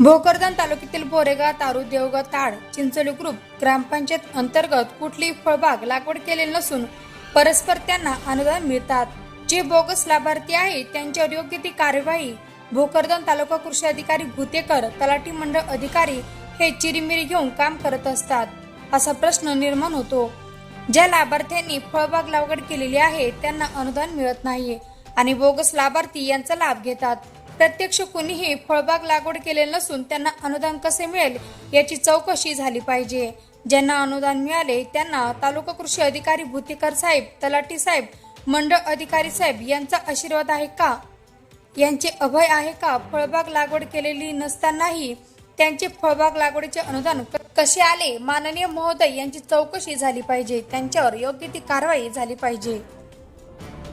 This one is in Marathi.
भोकरदन तालुक्यातील बोरेगाव तारू देवगाव ताड चिंचोली ग्रुप ग्रामपंचायत अंतर्गत कुठलीही फळबाग लागवड केलेली नसून परस्पर त्यांना अनुदान मिळतात. जे बोगस लाभार्थी आहे त्यांच्यावर योग्य ती कार्यवाही भोकरदन तालुका कृषी अधिकारी भुतेकर तलाठी मंडळ अधिकारी हे चिरीमिरी घेऊन काम करत असतात. असा प्रश्न निर्माण होतो. ज्या लाभार्थ्यांनी फळबाग लागवड केलेली आहे त्यांना अनुदान मिळत नाहीये आणि बोगस लाभार्थी यांचा लाभ घेतात. प्रत्यक्ष कुणीही फळबाग लागवड केले नसून त्यांना अनुदान कसे मिळेल याची चौकशी झाली पाहिजे. ज्यांना अनुदान मिळाले त्यांना तालुका कृषी अधिकारी भूतीकर साहेब तलाठी साहेब मंडळ अधिकारी साहेब यांचा आशीर्वाद आहे का? यांचे अभय आहे का? फळबाग लागवड केलेली नसतानाही त्यांचे फळबाग लागवडीचे अनुदान क- कसे आले? माननीय महोदय यांची चौकशी झाली पाहिजे. त्यांच्यावर योग्य ती कारवाई झाली पाहिजे.